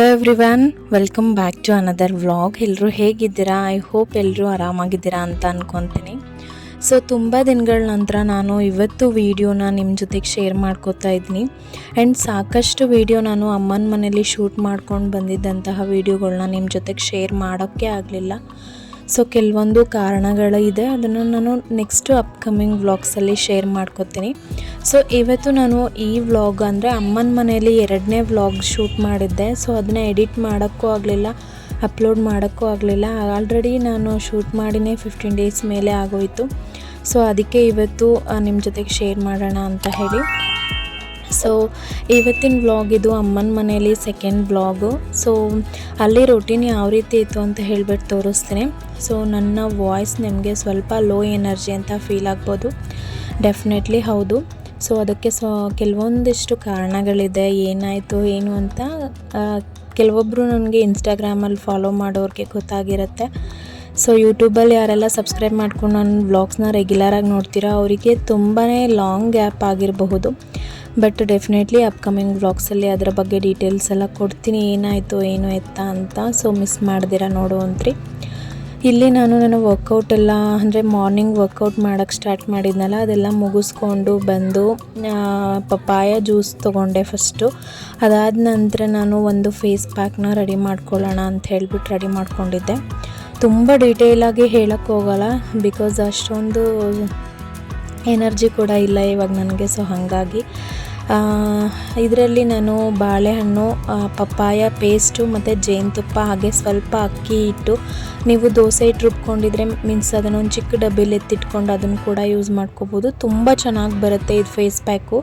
Hello everyone welcome back to another vlog ಎಲ್ಲರೂ ಹೇಗಿದ್ದೀರಾ? I hope ಎಲ್ಲರೂ ಆರಾಮಾಗಿದ್ದೀರಾ ಅಂತ ಅಂದ್ಕೊತೀನಿ ಸೊ ತುಂಬ ದಿನಗಳ ನಂತರ ನಾನು ಇವತ್ತು ವೀಡಿಯೋನ ನಿಮ್ಮ ಜೊತೆಗೆ ಶೇರ್ ಮಾಡ್ಕೋತಾ ಇದ್ದೀನಿ. ಆ್ಯಂಡ್ ಸಾಕಷ್ಟು ವೀಡಿಯೋ ನಾನು ಅಮ್ಮನ ಮನೇಲಿ ಶೂಟ್ ಮಾಡ್ಕೊಂಡು ಬಂದಿದ್ದಂತಹ ವೀಡಿಯೋಗಳನ್ನ ನಿಮ್ಮ ಜೊತೆಗೆ ಶೇರ್ ಮಾಡೋಕ್ಕೆ ಆಗಲಿಲ್ಲ. ಸೊ ಕೆಲವೊಂದು ಕಾರಣಗಳಿದೆ ಅದನ್ನು ನಾನು ನೆಕ್ಸ್ಟ್ ಅಪ್ಕಮಿಂಗ್ ವ್ಲಾಗ್ಸಲ್ಲಿ ಶೇರ್ ಮಾಡ್ಕೋತೀನಿ. ಸೊ ಇವತ್ತು ನಾನು ಈ ವ್ಲಾಗ್ ಅಂದರೆ ಅಮ್ಮನ ಮನೆಯಲ್ಲಿ ಎರಡನೇ ವ್ಲಾಗ್ ಶೂಟ್ ಮಾಡಿದ್ದೆ. ಸೊ ಅದನ್ನ ಎಡಿಟ್ ಮಾಡೋಕ್ಕೂ ಆಗಲಿಲ್ಲ ಅಪ್ಲೋಡ್ ಮಾಡೋಕ್ಕೂ ಆಗಲಿಲ್ಲ. ಆಲ್ರೆಡಿ ನಾನು ಶೂಟ್ ಮಾಡಿನೇ ಫಿಫ್ಟೀನ್ ಡೇಸ್ ಮೇಲೆ ಆಗೋಯಿತು. ಸೊ ಅದಕ್ಕೆ ಇವತ್ತು ನಿಮ್ಮ ಜೊತೆಗೆ ಶೇರ್ ಮಾಡೋಣ ಅಂತ ಹೇಳಿ. ಸೊ ಇವತ್ತಿನ ವ್ಲಾಗ್ ಇದು ಅಮ್ಮನ ಮನೆಯಲ್ಲಿ ಸೆಕೆಂಡ್ ವ್ಲಾಗು ಸೊ ಅಲ್ಲಿ ರೊಟೀನ್ ಯಾವ ರೀತಿ ಇತ್ತು ಅಂತ ಹೇಳ್ಬಿಟ್ಟು ತೋರಿಸ್ತೀನಿ. ಸೊ ನನ್ನ ವಾಯ್ಸ್ ನಿಮಗೆ ಸ್ವಲ್ಪ ಲೋ ಎನರ್ಜಿ ಅಂತ ಫೀಲ್ ಆಗ್ಬೋದು. ಡೆಫಿನೆಟ್ಲಿ ಹೌದು. ಸೊ ಅದಕ್ಕೆ ಸೊ, ಕೆಲವೊಂದಿಷ್ಟು ಕಾರಣಗಳಿದೆ. ಏನಾಯಿತು, ಏನು ಅಂತ ಕೆಲವೊಬ್ಬರು ನನಗೆ ಇನ್ಸ್ಟಾಗ್ರಾಮಲ್ಲಿ ಫಾಲೋ ಮಾಡೋರಿಗೆ ಗೊತ್ತಾಗಿರುತ್ತೆ. ಸೊ ಯೂಟ್ಯೂಬಲ್ಲಿ ಯಾರೆಲ್ಲ ಸಬ್ಸ್ಕ್ರೈಬ್ ಮಾಡ್ಕೊಂಡು ನನ್ನ ವ್ಲಾಗ್ಸ್ನ ರೆಗ್ಯುಲರಾಗಿ ನೋಡ್ತೀರಾ ಅವರಿಗೆ ತುಂಬಾ ಲಾಂಗ್ ಗ್ಯಾಪ್ ಆಗಿರಬಹುದು. ಬಟ್ ಡೆಫಿನೆಟ್ಲಿ ಅಪ್ಕಮಿಂಗ್ ವ್ಲಾಗ್ಸಲ್ಲಿ ಅದರ ಬಗ್ಗೆ ಡೀಟೇಲ್ಸ್ ಎಲ್ಲ ಕೊಡ್ತೀನಿ. ಏನಾಯಿತು, ಏನು ಎತ್ತ ಅಂತ. ಸೊ ಮಿಸ್ ಮಾಡ್ದಿರ ನೋಡುವಂತ್ರಿ ಇಲ್ಲಿ ನಾನು ನನ್ನ ವರ್ಕೌಟ್ ಎಲ್ಲ, ಅಂದರೆ ಮಾರ್ನಿಂಗ್ ವರ್ಕೌಟ್ ಮಾಡೋಕ್ಕೆ ಸ್ಟಾರ್ಟ್ ಮಾಡಿದ್ನಲ್ಲ, ಅದೆಲ್ಲ ಮುಗಿಸ್ಕೊಂಡು ಬಂದು ಪಪ್ಪಾಯ ಜ್ಯೂಸ್ ತೊಗೊಂಡೆ ಫಸ್ಟು ಅದಾದ ನಂತರ ನಾನು ಒಂದು ಫೇಸ್ ಪ್ಯಾಕ್ನ ರೆಡಿ ಮಾಡ್ಕೊಳ್ಳೋಣ ಅಂತ ಹೇಳ್ಬಿಟ್ಟು ರೆಡಿ ಮಾಡ್ಕೊಂಡಿದ್ದೆ. ತುಂಬ ಡೀಟೇಲಾಗಿ ಹೇಳಕ್ಕೆ ಹೋಗಲ್ಲ ಬಿಕಾಸ್ ಅಷ್ಟೊಂದು ಎನರ್ಜಿ ಕೂಡ ಇಲ್ಲ ಇವಾಗ ನನಗೆ ಸೊ ಹಾಗಾಗಿ. ಇದರಲ್ಲಿ ನಾನು ಬಾಳೆಹಣ್ಣು ಪಪ್ಪಾಯ, ಪೇಸ್ಟು ಮತ್ತು ಜೇನುತುಪ್ಪ ಹಾಗೆ ಸ್ವಲ್ಪ ಅಕ್ಕಿ ಇಟ್ಟು ನೀವು ದೋಸೆ ಇಟ್ಟು ರುಬ್ಕೊಂಡಿದ್ರೆ ಮೀನ್ಸ್ ಅದನ್ನೊಂದು ಚಿಕ್ಕ ಡಬ್ಬಿಲಿ ಎತ್ತಿಟ್ಕೊಂಡು ಅದನ್ನು ಕೂಡ ಯೂಸ್ ಮಾಡ್ಕೋಬೋದು. ತುಂಬ ಚೆನ್ನಾಗಿ ಬರುತ್ತೆ ಇದು ಫೇಸ್ ಪ್ಯಾಕು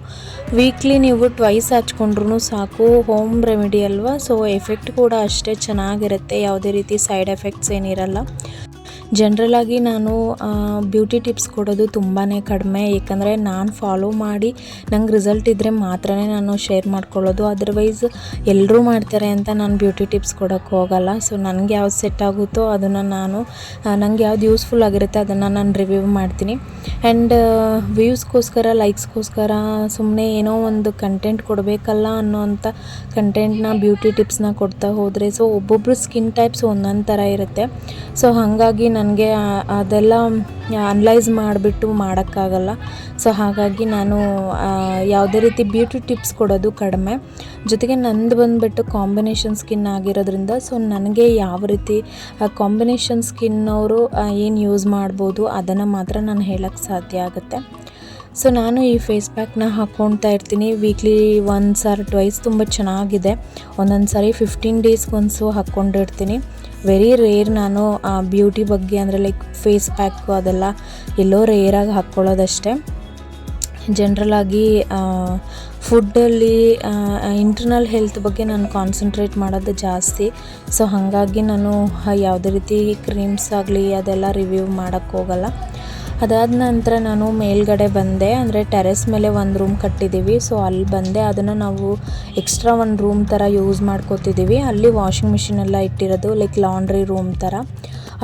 ವೀಕ್ಲಿ ನೀವು ಟ್ವೈಸ್ ಹಚ್ಕೊಂಡ್ರೂ ಸಾಕು ಹೋಮ್ ರೆಮಿಡಿ ಅಲ್ವಾ? ಸೊ ಎಫೆಕ್ಟ್ ಕೂಡ ಅಷ್ಟೇ ಚೆನ್ನಾಗಿರುತ್ತೆ, ಯಾವುದೇ ರೀತಿ ಸೈಡ್ ಎಫೆಕ್ಟ್ಸ್ ಏನಿರಲ್ಲ. ಜನ್ರಲಾಗಿ ನಾನು ಬ್ಯೂಟಿ ಟಿಪ್ಸ್ ಕೊಡೋದು ತುಂಬಾ ಕಡಿಮೆ. ಏಕೆಂದರೆ ನಾನು ಫಾಲೋ ಮಾಡಿ ನಂಗೆ ರಿಸಲ್ಟ್ ಇದ್ದರೆ ಮಾತ್ರ ನಾನು ಶೇರ್ ಮಾಡ್ಕೊಳ್ಳೋದು. ಅದರ್ವೈಸ್ ಎಲ್ಲರೂ ಮಾಡ್ತಾರೆ ಅಂತ ನಾನು ಬ್ಯೂಟಿ ಟಿಪ್ಸ್ ಕೊಡೋಕ್ಕೆ ಹೋಗಲ್ಲ. ಸೊ ನನಗೆ ಯಾವ್ದು ಸೆಟ್ ಆಗುತ್ತೋ ಅದನ್ನು ನಾನು ನನಗೆ ಯಾವ್ದು ಯೂಸ್ಫುಲ್ ಆಗಿರುತ್ತೆ ಅದನ್ನು ನಾನು ರಿವ್ಯೂ ಮಾಡ್ತೀನಿ. ಆ್ಯಂಡ್ ವ್ಯೂಸ್ಗೋಸ್ಕರ ಲೈಕ್ಸ್ಗೋಸ್ಕರ ಸುಮ್ಮನೆ ಏನೋ ಒಂದು ಕಂಟೆಂಟ್ ಕೊಡಬೇಕಲ್ಲ ಅನ್ನೋಂಥ ಕಂಟೆಂಟ್ನ ಬ್ಯೂಟಿ ಟಿಪ್ಸ್ನ ಕೊಡ್ತಾ ಹೋದರೆ ಸೊ ಒಬ್ಬೊಬ್ಬರು ಸ್ಕಿನ್ ಟೈಪ್ಸ್ ಒಂದೊಂದು ಥರ ಇರುತ್ತೆ. ಸೊ ಹಾಗಾಗಿ ನನಗೆ ಅದೆಲ್ಲ ಅನಲೈಸ್ ಮಾಡಿಬಿಟ್ಟು ಮಾಡೋಕ್ಕಾಗಲ್ಲ. ಸೊ ಹಾಗಾಗಿ ನಾನು ಯಾವುದೇ ರೀತಿ ಬ್ಯೂಟಿ ಟಿಪ್ಸ್ ಕೊಡೋದು ಕಡಿಮೆ. ಜೊತೆಗೆ ನಂದು ಬಂದುಬಿಟ್ಟು ಕಾಂಬಿನೇಷನ್ ಸ್ಕಿನ್ ಆಗಿರೋದ್ರಿಂದ ಸೊ ನನಗೆ ಯಾವ ರೀತಿ ಕಾಂಬಿನೇಷನ್ ಸ್ಕಿನ್ನವರು ಏನು ಯೂಸ್ ಮಾಡ್ಬೋದು, ಅದನ್ನು ಮಾತ್ರ ನಾನು ಹೇಳೋಕ್ಕೆ ಸಾಧ್ಯ ಆಗುತ್ತೆ. ಸೊ ನಾನು ಈ ಫೇಸ್ ಪ್ಯಾಕ್ನ ಹಾಕ್ಕೊಳ್ತಾ ಇರ್ತೀನಿ. ವೀಕ್ಲಿ ಒನ್ಸ್ ಆರ್ ಟ್ವೈಸ್ ತುಂಬ ಚೆನ್ನಾಗಿದೆ. ಒಂದೊಂದು ಸಾರಿ ಫಿಫ್ಟೀನ್ ಡೇಸ್ಗೊಂದು ಹಾಕ್ಕೊಂಡಿರ್ತೀನಿ. ವೆರಿ ರೇರ್ ನಾನು ಬ್ಯೂಟಿ ಬಗ್ಗೆ ಅಂದರೆ ಲೈಕ್ ಫೇಸ್ ಪ್ಯಾಕು ಅದೆಲ್ಲ ಎಲ್ಲೋ ರೇರಾಗಿ ಹಾಕ್ಕೊಳ್ಳೋದಷ್ಟೇ. ಜನ್ರಲಾಗಿ ಫುಡ್ಡಲ್ಲಿ ಇಂಟರ್ನಲ್ ಹೆಲ್ತ್ ಬಗ್ಗೆ ನಾನು ಕಾನ್ಸಂಟ್ರೇಟ್ ಮಾಡೋದು ಜಾಸ್ತಿ. ಸೊ ಹಾಗಾಗಿ ನಾನು ಯಾವುದೇ ರೀತಿ ಕ್ರೀಮ್ಸ್ ಆಗಲಿ ಅದೆಲ್ಲ ರಿವ್ಯೂ ಮಾಡೋಕ್ಕೆ ಹೋಗಲ್ಲ. ಅದಾದ ನಂತರ ನಾನು ಮೇಲ್ಗಡೆ ಬಂದೆ. ಅಂದರೆ ಟೆರೆಸ್ ಮೇಲೆ ಒಂದು ರೂಮ್ ಕಟ್ಟಿದ್ದೀವಿ ಸೊ ಅಲ್ಲಿ ಬಂದೆ. ಅದನ್ನು ನಾವು ಎಕ್ಸ್ಟ್ರಾ ಒಂದು ರೂಮ್ ಥರ ಯೂಸ್ ಮಾಡ್ಕೋತಿದ್ದೀವಿ ಅಲ್ಲಿ ವಾಷಿಂಗ್ ಮಿಷಿನ್ ಎಲ್ಲ ಇಟ್ಟಿರೋದು ಲೈಕ್ ಲಾಂಡ್ರಿ ರೂಮ್ ಥರ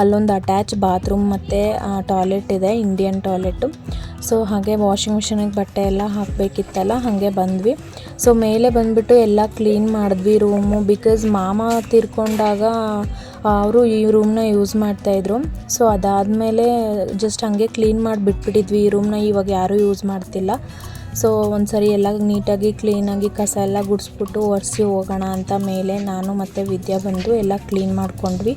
ಅಲ್ಲೊಂದು ಅಟ್ಯಾಚ್ ಬಾತ್ರೂಮ್ ಮತ್ತು ಟಾಯ್ಲೆಟ್ ಇದೆ ಇಂಡಿಯನ್ ಟಾಯ್ಲೆಟು ಸೊ ಹಾಗೆ ವಾಷಿಂಗ್ ಮಿಷಿನಿಗೆ ಬಟ್ಟೆ ಎಲ್ಲ ಹಾಕಬೇಕಿತ್ತಲ್ಲ, ಹಾಗೆ ಬಂದ್ವಿ. ಸೊ ಮೇಲೆ ಬಂದುಬಿಟ್ಟು ಎಲ್ಲ ಕ್ಲೀನ್ ಮಾಡಿದ್ವಿ ರೂಮು ಬಿಕಾಸ್ ಮಾಮ ತೀರ್ಕೊಂಡಾಗ ಅವರು ಈ ರೂಮ್ನ ಯೂಸ್ ಮಾಡ್ತಾಯಿದ್ರು ಸೊ ಅದಾದಮೇಲೆ ಜಸ್ಟ್ ಹಾಗೆ ಕ್ಲೀನ್ ಮಾಡಿ ಬಿಟ್ಬಿಟ್ಟಿದ್ವಿ. ಈ ರೂಮ್ನ ಇವಾಗ ಯಾರೂ ಯೂಸ್ ಮಾಡ್ತಿಲ್ಲ. ಸೊ ಒಂದು ಸರಿ ಎಲ್ಲ ನೀಟಾಗಿ ಕ್ಲೀನಾಗಿ ಕಸ ಎಲ್ಲ ಗುಡಿಸ್ಬಿಟ್ಟು ಒರೆಸಿ ಹೋಗೋಣ ಅಂತ ಮೇಲೆ ನಾನು ಮತ್ತು ವಿದ್ಯಾ ಬಂದು ಎಲ್ಲ ಕ್ಲೀನ್ ಮಾಡ್ಕೊಂಡ್ವಿ.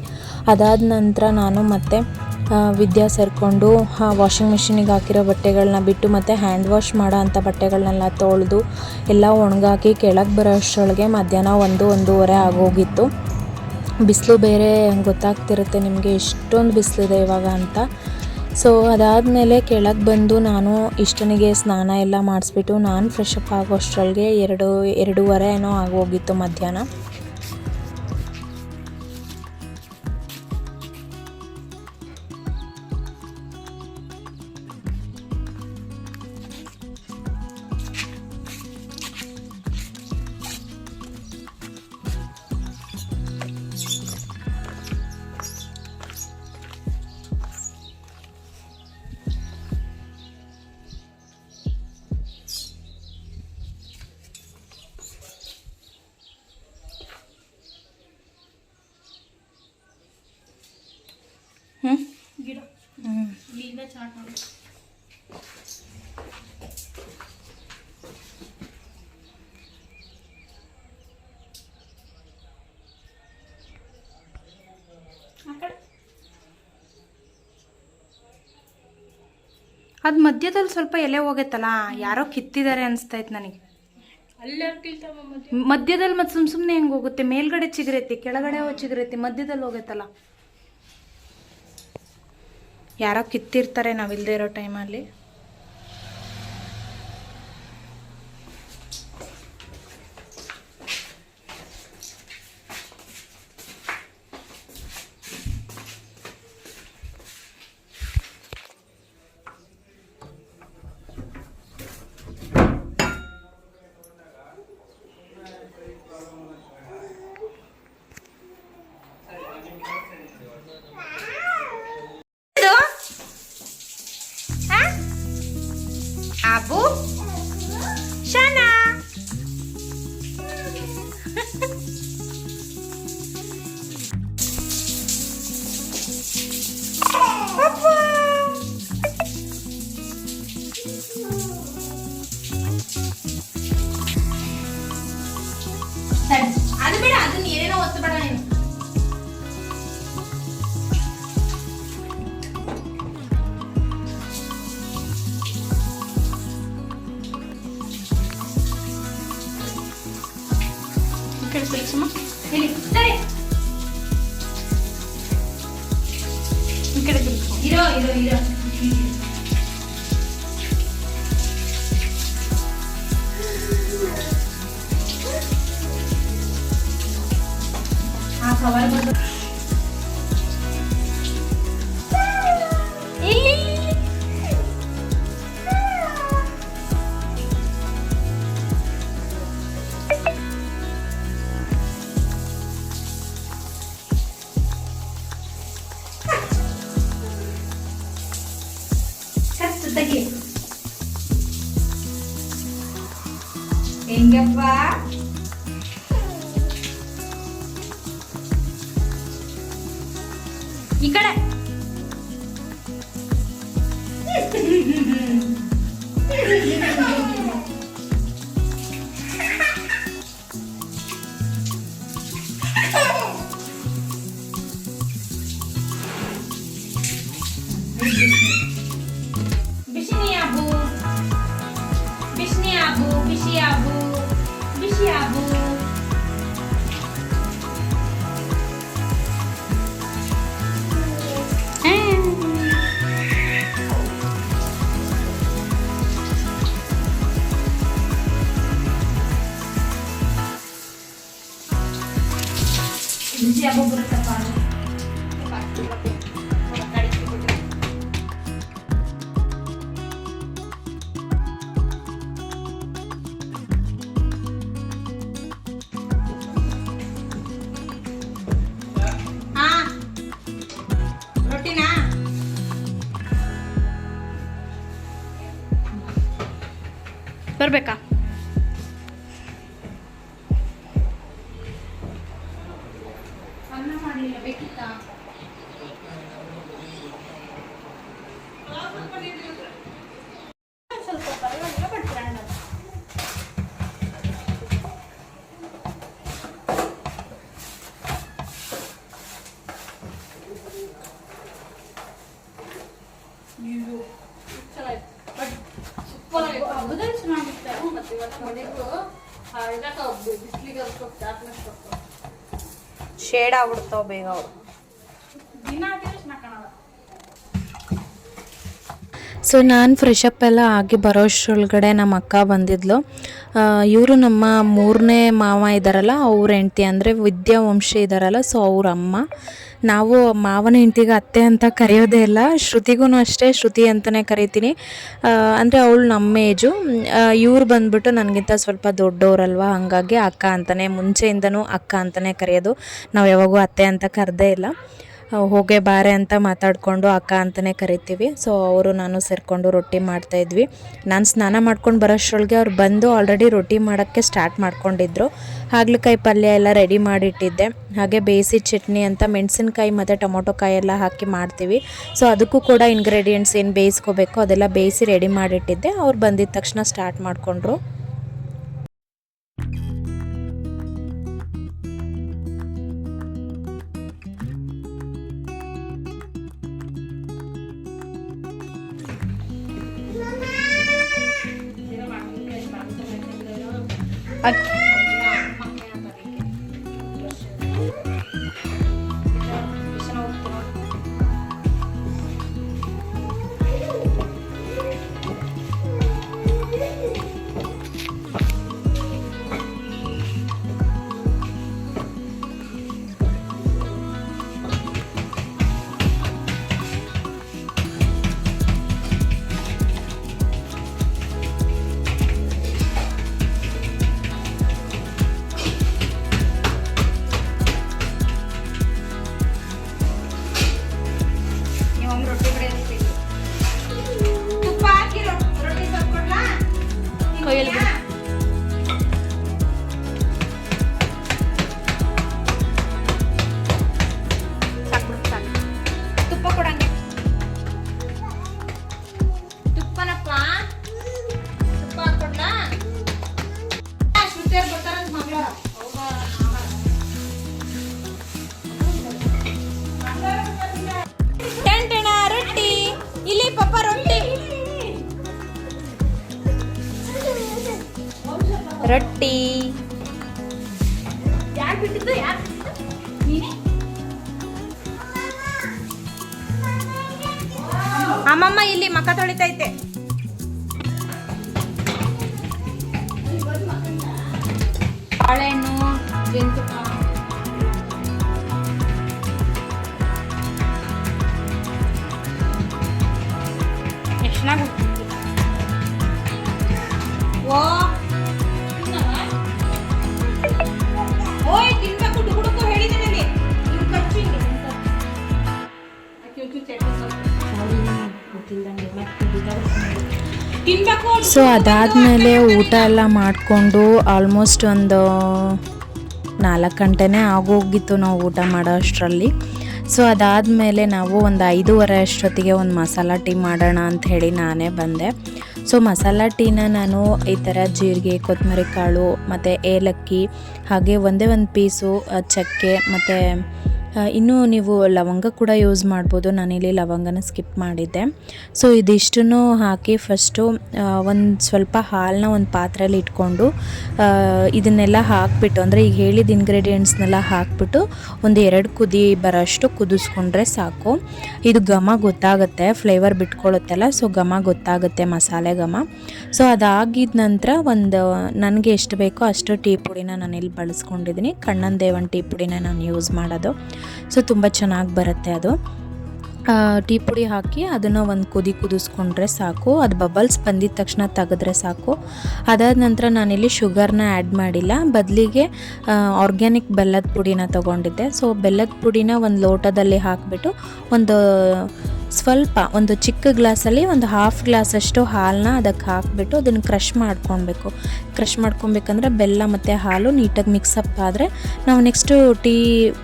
ಅದಾದ ನಂತರ ನಾನು ಮತ್ತು ವಿದ್ಯಾ ಸೇರಿಕೊಂಡು ವಾಷಿಂಗ್ ಮಿಷಿನಿಗೆ ಹಾಕಿರೋ ಬಟ್ಟೆಗಳನ್ನ ಬಿಟ್ಟು ಮತ್ತು ಹ್ಯಾಂಡ್ ವಾಶ್ ಮಾಡೋ ಅಂಥ ಬಟ್ಟೆಗಳನ್ನೆಲ್ಲ ತೊಳೆದು ಎಲ್ಲ ಒಣಗಾಕಿ ಕೆಳಗೆ ಬರೋ ಅಷ್ಟರೊಳಗೆ ಮಧ್ಯಾಹ್ನ ಒಂದು, ಒಂದೂವರೆ ಆಗೋಗಿತ್ತು. ಬಿಸಿಲು ಬೇರೆ ಗೊತ್ತಾಗ್ತಿರುತ್ತೆ ನಿಮಗೆ ಎಷ್ಟೊಂದು ಬಿಸಿಲಿದೆ ಇವಾಗ ಅಂತ. ಸೊ ಅದಾದಮೇಲೆ ಕೆಳಗೆ ಬಂದು ನಾನು ಇಷ್ಟನಿಗೆ ಸ್ನಾನ ಎಲ್ಲ ಮಾಡಿಸ್ಬಿಟ್ಟು ನಾನು ಫ್ರೆಶ್ ಅಪ್ ಆಗೋ ಅಷ್ಟರೊಳಗೆ ಎರಡು, ಎರಡೂವರೆ ಏನೋ ಆಗೋಗಿತ್ತು ಮಧ್ಯಾಹ್ನ. ಅದು ಮಧ್ಯದಲ್ಲಿ ಸ್ವಲ್ಪ ಎಲೆ ಹೋಗೈತಲ್ಲ ಯಾರೋ ಕಿತ್ತಿದ್ದಾರೆ ಅನಿಸ್ತೈತೆ ನನಗೆ. ಮಧ್ಯದಲ್ಲಿ ಮತ್ತೆ ಸುಮ್ ಸುಮ್ಮನೆ ಹೆಂಗೆ ಹೋಗುತ್ತೆ? ಮೇಲ್ಗಡೆ ಚಿಗರೈತಿ ಕೆಳಗಡೆ ಚಿಗರೈತಿ ಮಧ್ಯದಲ್ಲಿ ಹೋಗೈತಲ್ಲ. ಯಾರೋ ಕಿತ್ತಿರ್ತಾರೆ ನಾವಿಲ್ಲದೆ ಇರೋ ಟೈಮಲ್ಲಿ আবু শানা ಈ ಕಡೆ ಕುಳಿಸಮ್ಮ ಇಲ್ಲಿ ಸರಿ ಈ ಕಡೆ ಕುಳಿಸು ಇರೋ ಇರೋ ಇರೋ ಆ ಕವರ್ ಬಿಸಿ ಅಬು ಬರುತ್ತಪ್ಪ ಹಾ ರೊಟ್ಟಿನಾ ಬರ್ಬೇಕಾ ಸೂಪರ್. ಶೇಡ್ ಆಗ್ಬಿಡ್ತಾವ ಬೇಗ ಅವು ದಿನ ಹಾಕಿದ್ರೆ ಚೆನ್ನಾಗಿ ಕಾಣಲ್ಲ ಸೊ ನಾನು ಫ್ರೆಶಪ್ ಎಲ್ಲ ಆಗಿ ಬರೋಷ್ಟರೊಳಗಡೆ ನಮ್ಮ ಅಕ್ಕ ಬಂದಿದ್ಲು ಇವರು ನಮ್ಮ ಮೂರನೇ ಮಾವ ಇದ್ದಾರಲ್ಲ ಅವ್ರ ಹೆಂಡ್ತಿ ಅಂದರೆ ವಿದ್ಯಾವಂಶಿ ಇದ್ದಾರಲ್ಲ ಸೊ ಅವ್ರ ಅಮ್ಮ ನಾವು ಮಾವನ ಹೆಂಡತಿಗೆ ಅತ್ತೆ ಅಂತ ಕರೆಯೋದೇ ಇಲ್ಲ, ಶ್ರುತಿಗೂ ಅಷ್ಟೇ, ಶ್ರುತಿ ಅಂತಲೇ ಕರಿತೀನಿ. ಅಂದರೆ ಅವಳು ನಮ್ಮ ಏಜು. ಇವ್ರು ಬಂದ್ಬಿಟ್ಟು ನನಗಿಂತ ಸ್ವಲ್ಪ ದೊಡ್ಡವರಲ್ವ ಹಾಗಾಗಿ ಅಕ್ಕ ಅಂತಲೇ ಮುಂಚೆಯಿಂದನೂ ಅಕ್ಕ ಅಂತಲೇ ಕರೆಯೋದು. ನಾವು ಯಾವಾಗೂ ಅತ್ತೆ ಅಂತ ಕರೆದೇ ಇಲ್ಲ. ಹೋಗೆ ಬಾರೆ ಅಂತ ಮಾತಾಡಿಕೊಂಡು ಅಕ್ಕ ಅಂತಲೇ ಕರಿತೀವಿ. ಸೊ ಅವರು ನಾನು ಸೇರಿಕೊಂಡು ರೊಟ್ಟಿ ಮಾಡ್ತಾಯಿದ್ವಿ ನಾನು ಸ್ನಾನ ಮಾಡ್ಕೊಂಡು ಬರೋಷ್ಟ್ರೊಳಗೆ ಅವ್ರು ಬಂದು ಆಲ್ರೆಡಿ ರೊಟ್ಟಿ ಮಾಡೋಕ್ಕೆ ಸ್ಟಾರ್ಟ್ ಮಾಡ್ಕೊಂಡಿದ್ರು. ಹಾಗಲಕಾಯಿ ಪಲ್ಯ ಎಲ್ಲ ರೆಡಿ ಮಾಡಿಟ್ಟಿದ್ದೆ. ಹಾಗೆ ಬೇಯಿಸಿ ಚಟ್ನಿ ಅಂತ ಮೆಣಸಿನ್ಕಾಯಿ ಮತ್ತು ಟೊಮೊಟೊ ಕಾಯಿ ಎಲ್ಲ ಹಾಕಿ ಮಾಡ್ತೀವಿ. ಸೊ ಅದಕ್ಕೂ ಕೂಡ ಇಂಗ್ರೀಡಿಯೆಂಟ್ಸ್ ಏನು ಬೇಯಿಸ್ಕೋಬೇಕು ಅದೆಲ್ಲ ಬೇಯಿಸಿ ರೆಡಿ ಮಾಡಿಟ್ಟಿದ್ದೆ. ಅವ್ರು ಬಂದಿದ್ದ ತಕ್ಷಣ ಸ್ಟಾರ್ಟ್ ಮಾಡಿಕೊಂಡ್ರು. আর ತುಪ್ಪ ರೊಟ್ಟಿ. ಅಮ್ಮಮ್ಮ ಇಲ್ಲಿ ಮಕ್ಕ ತೊಳಿತೈತೆ. ಬಾಳೆಹಣ್ಣು ಜೇನುತುಪ್ಪ. ಎಷ್ಟನಾಗ ಸೊ ಅದಾದಮೇಲೆ ಊಟ ಎಲ್ಲ ಮಾಡಿಕೊಂಡು ಆಲ್ಮೋಸ್ಟ್ ಒಂದು ನಾಲ್ಕು ಗಂಟೆನೇ ಆಗೋಗಿತ್ತು ನಾವು ಊಟ ಮಾಡೋ ಅಷ್ಟರಲ್ಲಿ ಸೊ ಅದಾದಮೇಲೆ ನಾವು ಒಂದು ಐದೂವರೆ ಅಷ್ಟೊತ್ತಿಗೆ ಒಂದು ಮಸಾಲ ಟೀ ಮಾಡೋಣ ಅಂತ ಹೇಳಿ ನಾನೇ ಬಂದೆ. ಸೊ ಮಸಾಲ ಟೀನ ನಾನು ಈ ಥರ ಜೀರಿಗೆ, ಕೊತ್ತಂಬರಿ ಕಾಳು, ಮತ್ತು ಏಲಕ್ಕಿ ಹಾಗೆ ಒಂದೇ ಒಂದು ಪೀಸು ಚಕ್ಕೆ ಮತ್ತು ಇನ್ನು ನೀವು ಲವಂಗ ಕೂಡ ಯೂಸ್ ಮಾಡ್ಬೋದು. ನಾನಿಲ್ಲಿ ಲವಂಗನ ಸ್ಕಿಪ್ ಮಾಡಿದ್ದೆ. ಸೊ ಇದಿಷ್ಟನ್ನು ಹಾಕಿ ಫಸ್ಟು ಒಂದು ಸ್ವಲ್ಪ ಹಾಲನ್ನ ಒಂದು ಪಾತ್ರೆಯಲ್ಲಿ ಇಟ್ಕೊಂಡು ಇದನ್ನೆಲ್ಲ ಹಾಕ್ಬಿಟ್ಟು, ಅಂದರೆ ಈಗ ಹೇಳಿದ ಇಂಗ್ರೀಡಿಯೆಂಟ್ಸ್ನೆಲ್ಲ ಹಾಕ್ಬಿಟ್ಟು ಒಂದು ಎರಡು ಕುದಿ ಬರೋಷ್ಟು ಕುದಿಸ್ಕೊಂಡ್ರೆ ಸಾಕು. ಇದು ಘಮ ಗೊತ್ತಾಗುತ್ತೆ ಫ್ಲೇವರ್ ಬಿಟ್ಕೊಳ್ಳುತ್ತಲ್ಲ ಸೊ ಘಮ ಗೊತ್ತಾಗುತ್ತೆ, ಮಸಾಲೆ ಘಮ. ಸೊ ಅದಾಗಿದ ನಂತರ ಒಂದು, ನನಗೆ ಎಷ್ಟು ಬೇಕೋ ಅಷ್ಟು ಟೀ ಪುಡಿನ ಇಲ್ಲಿ ಬಳಸ್ಕೊಂಡಿದ್ದೀನಿ ಕಣ್ಣನ್ ದೇವನ್ ಟೀ ಪುಡಿನ ನಾನು ಯೂಸ್ ಮಾಡೋದು. ಸೊ ತುಂಬ ಚೆನ್ನಾಗಿ ಬರುತ್ತೆ ಅದು. ಟೀ ಪುಡಿ ಹಾಕಿ ಅದನ್ನು ಒಂದು ಕುದಿ ಕುದಿಸ್ಕೊಂಡ್ರೆ ಸಾಕು. ಅದು ಬಬಲ್ಸ್ ಬಂದಿದ ತಕ್ಷಣ ತೆಗೆದ್ರೆ ಸಾಕು. ಅದಾದ ನಂತರ ನಾನಿಲ್ಲಿ ಶುಗರ್ನ ಆ್ಯಡ್ ಮಾಡಿಲ್ಲ. ಬದಲಿಗೆ ಆರ್ಗ್ಯಾನಿಕ್ ಬೆಲ್ಲದ ಪುಡಿನ ತೊಗೊಂಡಿದ್ದೆ. ಸೊ ಬೆಲ್ಲದ ಪುಡಿನ ಒಂದು ಲೋಟದಲ್ಲಿ ಹಾಕಿಬಿಟ್ಟು ಒಂದು ಸ್ವಲ್ಪ ಒಂದು ಚಿಕ್ಕ ಗ್ಲಾಸಲ್ಲಿ ಒಂದು ಹಾಫ್ ಗ್ಲಾಸಷ್ಟು ಹಾಲನ್ನ ಅದಕ್ಕೆ ಹಾಕಿಬಿಟ್ಟು ಅದನ್ನು ಕ್ರಷ್ ಮಾಡ್ಕೊಳ್ಬೇಕು. ಕ್ರಷ್ ಮಾಡ್ಕೊಬೇಕಂದ್ರೆ ಬೆಲ್ಲ ಮತ್ತು ಹಾಲು ನೀಟಾಗಿ ಮಿಕ್ಸಪ್ ಆದರೆ ನಾವು ನೆಕ್ಸ್ಟು ಟೀ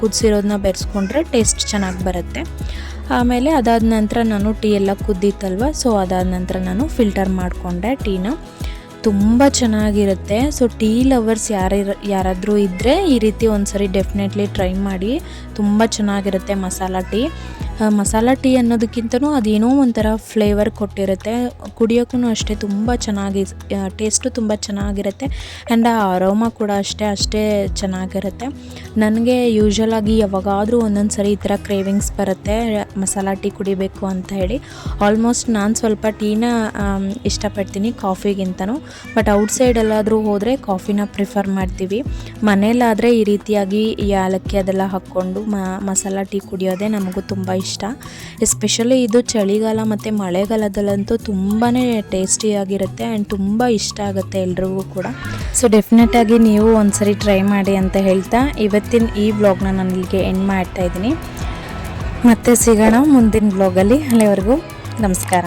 ಕುದಿಸಿರೋದನ್ನ ಬೆರೆಸ್ಕೊಂಡ್ರೆ ಟೇಸ್ಟ್ ಚೆನ್ನಾಗಿ ಬರುತ್ತೆ. ಆಮೇಲೆ ಅದಾದ ನಂತರ ನಾನು ಟೀ ಎಲ್ಲ ಕುದ್ದಿತ್ತಲ್ವ ಸೊ ಅದಾದ ನಂತರ ನಾನು ಫಿಲ್ಟರ್ ಮಾಡಿಕೊಂಡೆ ಟೀನ. ತುಂಬ ಚೆನ್ನಾಗಿರುತ್ತೆ. ಸೊ ಟೀ ಲವರ್ಸ್ ಯಾರ ಯಾರಾದರೂ ಇದ್ದರೆ ಈ ರೀತಿ ಒಂದ್ಸರಿ ಡೆಫಿನೆಟ್ಲಿ ಟ್ರೈ ಮಾಡಿ. ತುಂಬ ಚೆನ್ನಾಗಿರುತ್ತೆ ಮಸಾಲ ಟೀ. ಮಸಾಲ ಟೀ ಅನ್ನೋದಕ್ಕಿಂತನೂ ಅದೇನೋ ಒಂಥರ ಫ್ಲೇವರ್ ಕೊಟ್ಟಿರುತ್ತೆ. ಕುಡಿಯೋಕ್ಕೂ ಅಷ್ಟೇ ತುಂಬ ಚೆನ್ನಾಗಿ ಟೇಸ್ಟು ತುಂಬ ಚೆನ್ನಾಗಿರುತ್ತೆ. ಆ್ಯಂಡ್ ಆ ಅರೋಮಾ ಕೂಡ ಅಷ್ಟೇ ಅಷ್ಟೇ ಚೆನ್ನಾಗಿರುತ್ತೆ. ನನಗೆ ಯೂಶ್ವಲ್ ಆಗಿ ಯಾವಾಗಾದರೂ ಒಂದೊಂದು ಸರಿ ಈ ಥರ ಕ್ರೇವಿಂಗ್ಸ್ ಬರುತ್ತೆ, ಮಸಾಲ ಟೀ ಕುಡಿಬೇಕು ಅಂತ ಹೇಳಿ. ಆಲ್ಮೋಸ್ಟ್ ನಾನು ಸ್ವಲ್ಪ ಟೀನ ಇಷ್ಟಪಡ್ತೀನಿ ಕಾಫಿಗಿಂತನೂ. ಬಟ್ ಔಟ್ಸೈಡೆಲ್ಲಾದರೂ ಹೋದರೆ ಕಾಫಿನ ಪ್ರಿಫರ್ ಮಾಡ್ತೀವಿ. ಮನೇಲಾದರೆ ಈ ರೀತಿಯಾಗಿ ಏಲಕ್ಕಿ ಅದೆಲ್ಲ ಹಾಕ್ಕೊಂಡು ಮಸಾಲ ಟೀ ಕುಡಿಯೋದೇ ನಮಗೂ ತುಂಬ ಇಷ್ಟ. ಎಸ್ಪೆಷಲಿ ಇದು ಚಳಿಗಾಲ ಮತ್ತು ಮಳೆಗಾಲದಲ್ಲಂತೂ ತುಂಬಾ ಟೇಸ್ಟಿಯಾಗಿರುತ್ತೆ ಆ್ಯಂಡ್ ತುಂಬ ಇಷ್ಟ ಆಗುತ್ತೆ ಎಲ್ರಿಗೂ ಕೂಡ. ಸೊ ಡೆಫಿನೆಟಾಗಿ ನೀವು ಒಂದ್ಸರಿ ಟ್ರೈ ಮಾಡಿ ಅಂತ ಹೇಳ್ತಾ ಇವತ್ತಿನ ಈ ವ್ಲಾಗ್ನ ನಾನು ಇಲ್ಲಿಗೆ ಎಂಡ್ ಮಾಡ್ತಾ ಇದ್ದೀನಿ. ಮತ್ತೆ ಸಿಗೋಣ ಮುಂದಿನ ಬ್ಲಾಗಲ್ಲಿ ಅಲ್ಲಿವರೆಗೂ ನಮಸ್ಕಾರ.